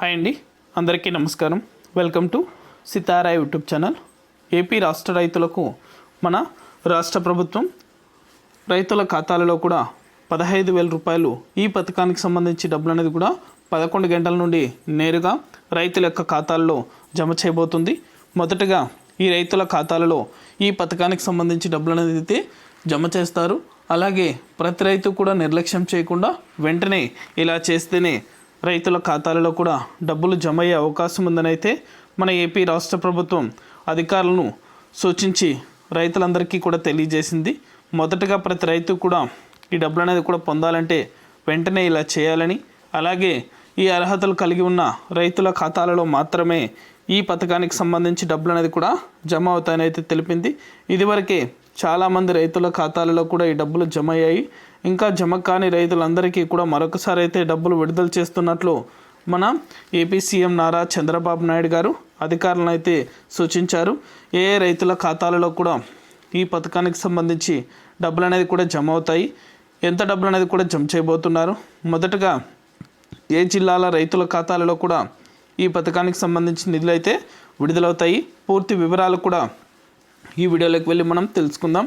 Hi అండి. అందరికీ నమస్కారం. Welcome to Sitara YouTube channel. AP రాష్ట్ర రైతులకు మన రాష్ట్ర ప్రభుత్వం రైతుల ఖాతాలలో కూడా పదహైదు వేల రూపాయలు ఈ పథకానికి సంబంధించి డబ్బులు అనేది కూడా పదకొండు గంటల నుండి నేరుగా రైతుల యొక్క ఖాతాల్లో జమ చేయబోతుంది. మొదటగా ఈ రైతుల ఖాతాలలో ఈ పథకానికి సంబంధించి డబ్బులు అనేది అయితే జమ చేస్తారు. అలాగే ప్రతి రైతు కూడా నిర్లక్ష్యం చేయకుండా వెంటనే ఇలా చేస్తేనే రైతుల ఖాతాలలో కూడా డబ్బులు జమ అయ్యే అవకాశం ఉందని అయితే మన ఏపీ రాష్ట్ర ప్రభుత్వం అధికారులను సూచించి రైతులందరికీ కూడా తెలియజేసింది. మొదటగా ప్రతి రైతు కూడా ఈ డబ్బులు అనేది కూడా పొందాలంటే వెంటనే ఇలా చేయాలని అలాగే ఈ అర్హతలు కలిగి ఉన్న రైతుల ఖాతాలలో మాత్రమే ఈ పథకానికి సంబంధించి డబ్బులు అనేది కూడా జమ అవుతాయని అయితే తెలిపింది. ఇదివరకే చాలామంది రైతుల ఖాతాలలో కూడా ఈ డబ్బులు జమ అయ్యాయి. ఇంకా జమ కాని రైతులందరికీ కూడా మరొకసారి అయితే డబ్బులు విడుదల చేస్తున్నట్లు మన ఏపీ సీఎం నారా చంద్రబాబు నాయుడు గారు అధికారులను అయితే సూచించారు. ఏ రైతుల ఖాతాలలో కూడా ఈ పథకానికి సంబంధించి డబ్బులు అనేది కూడా జమ అవుతాయి. ఎంత డబ్బులు అనేది కూడా జమ చేయబోతున్నారు. మొదటగా ఏ జిల్లాల రైతుల ఖాతాలలో కూడా ఈ పథకానికి సంబంధించిన నిధులు అయితే విడుదలవుతాయి. పూర్తి వివరాలు కూడా ఈ వీడియోలోకి వెళ్ళి మనం తెలుసుకుందాం.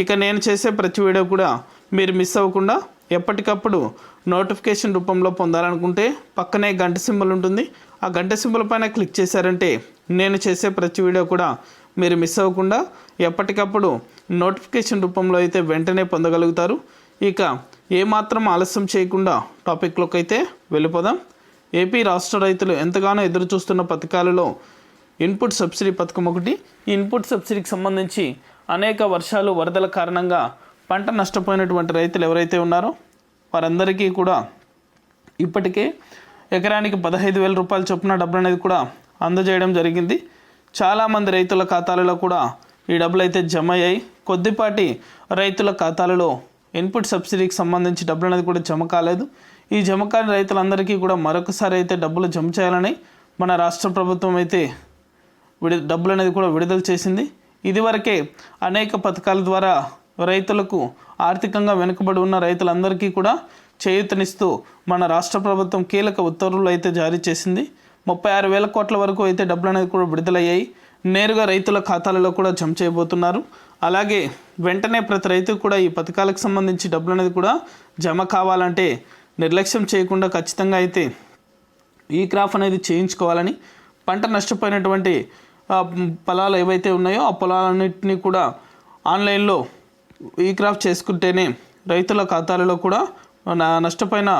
ఇక నేను చేసే ప్రతి వీడియో కూడా మీరు మిస్ అవ్వకుండా ఎప్పటికప్పుడు నోటిఫికేషన్ రూపంలో పొందాలనుకుంటే పక్కనే గంట సింబల్ ఉంటుంది. ఆ గంట సింబల్ పైన క్లిక్ చేశారంటే నేను చేసే ప్రతి వీడియో కూడా మీరు మిస్ అవ్వకుండా ఎప్పటికప్పుడు నోటిఫికేషన్ రూపంలో అయితే వెంటనే పొందగలుగుతారు. ఇక ఏమాత్రం ఆలస్యం చేయకుండా టాపిక్లోకి అయితే వెళ్ళిపోదాం. ఏపీ రాష్ట్ర రైతులు ఎంతగానో ఎదురు చూస్తున్న పథకాలలో ఇన్పుట్ సబ్సిడీ పథకం ఒకటి. ఈ ఇన్పుట్ సబ్సిడీకి సంబంధించి అనేక వర్షాలు వరదల కారణంగా పంట నష్టపోయినటువంటి రైతులు ఎవరైతే ఉన్నారో వారందరికీ కూడా ఇప్పటికే ఎకరానికి పదహైదు వేల రూపాయల చొప్పున డబ్బులు అనేది కూడా అందజేయడం జరిగింది. చాలామంది రైతుల ఖాతాలలో కూడా ఈ డబ్బులు అయితే జమ అయ్యాయి. కొద్దిపాటి రైతుల ఖాతాలలో ఇన్పుట్ సబ్సిడీకి సంబంధించి డబ్బులు అనేది కూడా జమ కాలేదు. ఈ జమ కాని రైతులందరికీ కూడా మరొకసారి అయితే డబ్బులు జమ చేయాలని మన రాష్ట్ర ప్రభుత్వం అయితే విడి డబ్బులు అనేది కూడా విడుదల చేసింది. ఇదివరకే అనేక పథకాల ద్వారా రైతులకు ఆర్థికంగా వెనుకబడి ఉన్న రైతులందరికీ కూడా చేయూతనిస్తూ మన రాష్ట్ర ప్రభుత్వం కీలక ఉత్తర్వులు అయితే జారీ చేసింది. ముప్పై ఆరు వేల కోట్ల వరకు అయితే డబ్బులు అనేది కూడా విడుదలయ్యాయి. నేరుగా రైతుల ఖాతాలలో కూడా జమ చేయబోతున్నారు. అలాగే వెంటనే ప్రతి రైతు కూడా ఈ పథకాలకు సంబంధించి డబ్బులు అనేది కూడా జమ కావాలంటే నిర్లక్ష్యం చేయకుండా ఖచ్చితంగా అయితే ఈ క్రాప్ అనేది చేయించుకోవాలని పంట నష్టపోయినటువంటి పొలాలు ఏవైతే ఉన్నాయో ఆ పొలాలన్నింటినీ కూడా ఆన్లైన్లో ఈ క్రాప్ చేసుకుంటేనే రైతుల ఖాతాలలో కూడా నా- నష్టపోయిన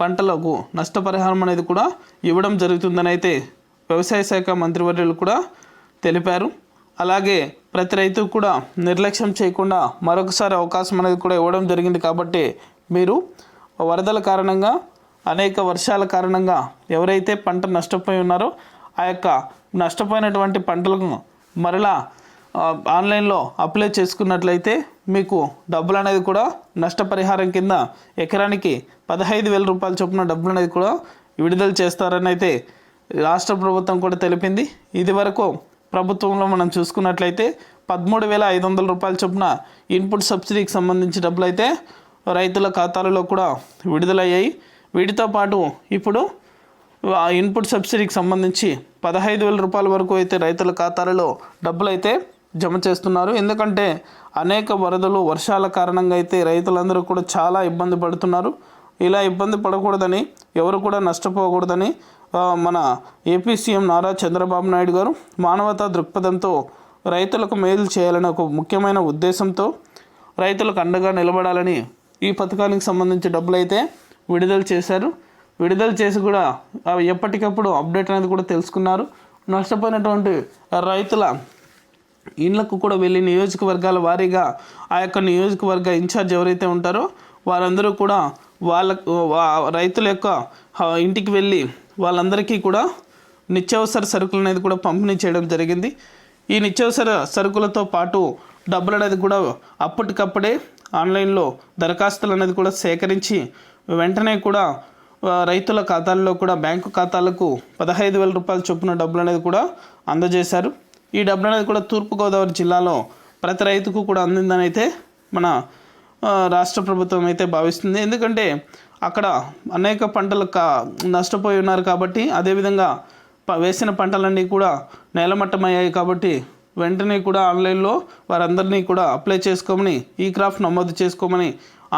పంటలకు నష్టపరిహారం అనేది కూడా ఇవ్వడం జరుగుతుందని అయితే వ్యవసాయ శాఖ మంత్రివర్యులు కూడా తెలిపారు. అలాగే ప్రతి రైతుకు కూడా నిర్లక్ష్యం చేయకుండా మరొకసారి అవకాశం అనేది కూడా ఇవ్వడం జరిగింది కాబట్టి మీరు వరదల కారణంగా అనేక వర్షాల కారణంగా ఎవరైతే పంట నష్టపోయి ఉన్నారో ఆ యొక్క నష్టపోయినటువంటి పంటలకు మరలా ఆన్లైన్లో అప్లై చేసుకున్నట్లయితే మీకు డబ్బులు అనేది కూడా నష్టపరిహారం కింద ఎకరానికి పదహైదు వేల రూపాయల చొప్పున డబ్బులు అనేది కూడా విడుదల చేస్తారని అయితే రాష్ట్ర ప్రభుత్వం కూడా తెలిపింది. ఇది వరకు ప్రభుత్వంలో మనం చూసుకున్నట్లయితే పదమూడు వేల ఐదు వందల రూపాయల చొప్పున ఇన్పుట్ సబ్సిడీకి సంబంధించి డబ్బులు అయితే రైతుల ఖాతాలలో కూడా విడుదలయ్యాయి. వీటితో పాటు ఇప్పుడు ఆ ఇన్పుట్ సబ్సిడీకి సంబంధించి పదహైదు వేల రూపాయల వరకు అయితే రైతుల ఖాతాలలో డబ్బులు అయితే జమ చేస్తున్నారు. ఎందుకంటే అనేక వరదలు వర్షాల కారణంగా అయితే రైతులందరూ కూడా చాలా ఇబ్బంది పడుతున్నారు. ఇలా ఇబ్బంది పడకూడదని ఎవరు కూడా నష్టపోకూడదని మన ఏపీ సీఎం నారా చంద్రబాబు నాయుడు గారు మానవతా దృక్పథంతో రైతులకు మేలు చేయాలని ఒక ముఖ్యమైన ఉద్దేశంతో రైతులకు అండగా నిలబడాలని ఈ పథకానికి సంబంధించి డబ్బులు అయితే విడుదల చేశారు. విడుదల చేసి కూడా అవి ఎప్పటికప్పుడు అప్డేట్ అనేది కూడా తెలుసుకున్నారు. నష్టపోయినటువంటి రైతుల ఇళ్ళకు కూడా వెళ్ళి నియోజకవర్గాల వారీగా ఆ యొక్క నియోజకవర్గ ఇన్ఛార్జ్ ఎవరైతే ఉంటారో వారందరూ కూడా వాళ్ళ రైతుల యొక్క ఇంటికి వెళ్ళి వాళ్ళందరికీ కూడా నిత్యావసర సరుకులు అనేది కూడా పంపిణీ చేయడం జరిగింది. ఈ నిత్యావసర సరుకులతో పాటు డబ్బులు అనేది కూడా అప్పటికప్పుడే ఆన్లైన్లో దరఖాస్తులు అనేది కూడా సేకరించి వెంటనే కూడా రైతుల ఖాతాల్లో కూడా బ్యాంకు ఖాతాలకు పదహైదు వేల రూపాయల చొప్పున డబ్బులు అనేది కూడా అందజేశారు. ఈ డబ్బులు అనేది కూడా తూర్పుగోదావరి జిల్లాలో ప్రతి రైతుకు కూడా అందిందని అయితే మన రాష్ట్ర ప్రభుత్వం అయితే భావిస్తుంది. ఎందుకంటే అక్కడ అనేక పంటలు కా నష్టపోయి ఉన్నారు కాబట్టి అదేవిధంగా ప- వేసిన పంటలన్నీ కూడా నేలమట్టమయ్యాయి కాబట్టి వెంటనే కూడా ఆన్లైన్లో వారందరినీ కూడా అప్లై చేసుకోమని ఈ క్రాఫ్ట్ నమోదు చేసుకోమని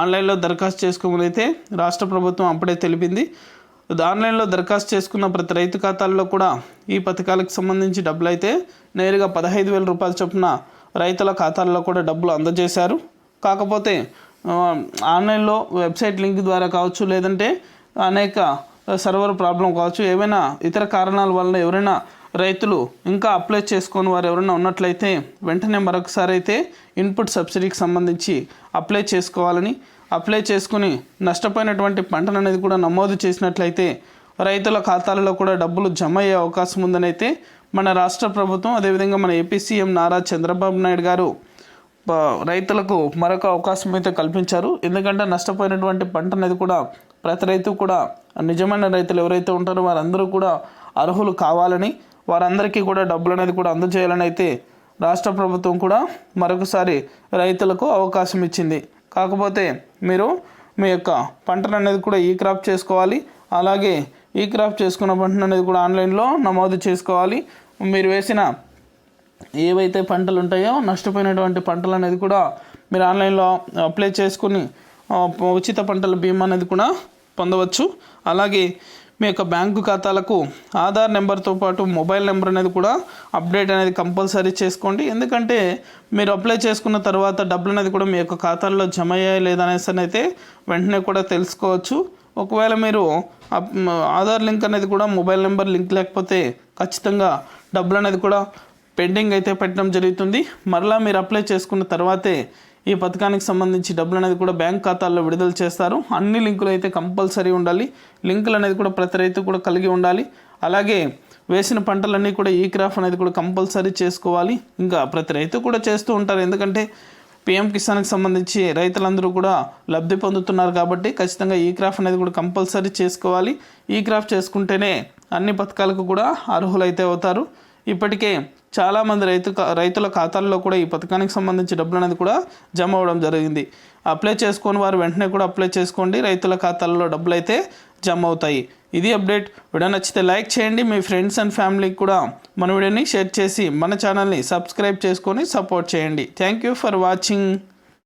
ఆన్లైన్లో దరఖాస్తు చేసుకోమని అయితే రాష్ట్ర ప్రభుత్వం అప్పుడే తెలిపింది. ఆన్లైన్లో దరఖాస్తు చేసుకున్న ప్రతి రైతు ఖాతాల్లో కూడా ఈ పథకాలకు సంబంధించి డబ్బులు అయితే నేరుగా పదహైదు వేల రూపాయల చొప్పున రైతుల ఖాతాల్లో కూడా డబ్బులు అందజేశారు. కాకపోతే ఆన్లైన్లో వెబ్సైట్ లింక్ ద్వారా కావచ్చు లేదంటే అనేక సర్వర్ ప్రాబ్లం కావచ్చు ఏవైనా ఇతర కారణాల వల్ల ఎవరైనా రైతులు ఇంకా అప్లై చేసుకొని వారు ఎవరైనా ఉన్నట్లయితే వెంటనే మరొకసారి అయితే ఇన్పుట్ సబ్సిడీకి సంబంధించి అప్లై చేసుకోవాలని అప్లై చేసుకుని నష్టపోయినటువంటి పంటను అనేది కూడా నమోదు చేసినట్లయితే రైతుల ఖాతాలలో కూడా డబ్బులు జమ అయ్యే అవకాశం ఉందని అయితే మన రాష్ట్ర ప్రభుత్వం అదేవిధంగా మన ఏపీ సీఎం నారా చంద్రబాబు నాయుడు గారు రైతులకు మరొక అవకాశం అయితే కల్పించారు. ఎందుకంటే నష్టపోయినటువంటి పంట అనేది కూడా ప్రతి రైతు కూడా నిజమైన రైతులు ఎవరైతే ఉంటారో వారందరూ కూడా అర్హులు కావాలని వారందరికీ కూడా డబ్బులు అనేది కూడా అందజేయాలని అయితే రాష్ట్ర ప్రభుత్వం కూడా మరొకసారి రైతులకు అవకాశం ఇచ్చింది. కాకపోతే మీరు మీ యొక్క పంటను అనేది కూడా ఈ క్రాప్ చేసుకోవాలి. అలాగే ఈ క్రాప్ చేసుకున్న పంటను అనేది కూడా ఆన్లైన్లో నమోదు చేసుకోవాలి. మీరు వేసిన ఏవైతే పంటలు ఉంటాయో నష్టపోయినటువంటి పంటలు అనేది కూడా మీరు ఆన్లైన్లో అప్లై చేసుకుని ఉచిత పంటల బీమా అనేది కూడా పొందవచ్చు. అలాగే మీ యొక్క బ్యాంకు ఖాతాలకు ఆధార్ నెంబర్తో పాటు మొబైల్ నెంబర్ అనేది కూడా అప్డేట్ అనేది కంపల్సరీ చేసుకోండి. ఎందుకంటే మీరు అప్లై చేసుకున్న తర్వాత డబ్బులు అనేది కూడా మీ యొక్క ఖాతాల్లో జమ అయ్యాయి లేదనేసి అయితే వెంటనే కూడా తెలుసుకోవచ్చు. ఒకవేళ మీరు అప్- ఆధార్ లింక్ అనేది కూడా మొబైల్ నెంబర్ లింక్ లేకపోతే ఖచ్చితంగా డబ్బులు అనేది కూడా పెండింగ్ అయితే పెట్టడం జరుగుతుంది. మరలా మీరు అప్లై చేసుకున్న తర్వాతే ఈ పథకానికి సంబంధించి డబ్బులు అనేది కూడా బ్యాంక్ ఖాతాల్లో విడుదల చేస్తారు. అన్ని లింకులు అయితే కంపల్సరీ ఉండాలి. లింకులు అనేది కూడా ప్రతి రైతు కూడా కలిగి ఉండాలి. అలాగే వేసిన పంటలన్నీ కూడా ఈ క్రాఫ్ అనేది కూడా కంపల్సరీ చేసుకోవాలి. ఇంకా ప్రతి రైతు కూడా చేస్తూ ఉంటారు. ఎందుకంటే పిఎం కిసాన్కి సంబంధించి రైతులందరూ కూడా లబ్ధి పొందుతున్నారు కాబట్టి ఖచ్చితంగా ఈ క్రాఫ్ అనేది కూడా కంపల్సరీ చేసుకోవాలి. ఈ క్రాఫ్ చేసుకుంటేనే అన్ని పథకాలకు కూడా అర్హులైతే అవుతారు. ఇప్పటికే చాలామంది రైతు రైతుల ఖాతాల్లో కూడా ఈ పథకానికి సంబంధించి డబ్బులు అనేది కూడా జమ అవ్వడం జరిగింది. అప్లై చేసుకొని వారు వెంటనే కూడా అప్లై చేసుకోండి. రైతుల ఖాతాల్లో డబ్బులు అయితే జమ అవుతాయి. ఇది అప్డేట్. వీడియో నచ్చితే లైక్ చేయండి. మీ ఫ్రెండ్స్ అండ్ ఫ్యామిలీకి కూడా మన వీడియోని షేర్ చేసి మన ఛానల్ని సబ్స్క్రైబ్ చేసుకొని సపోర్ట్ చేయండి. Thank you for watching.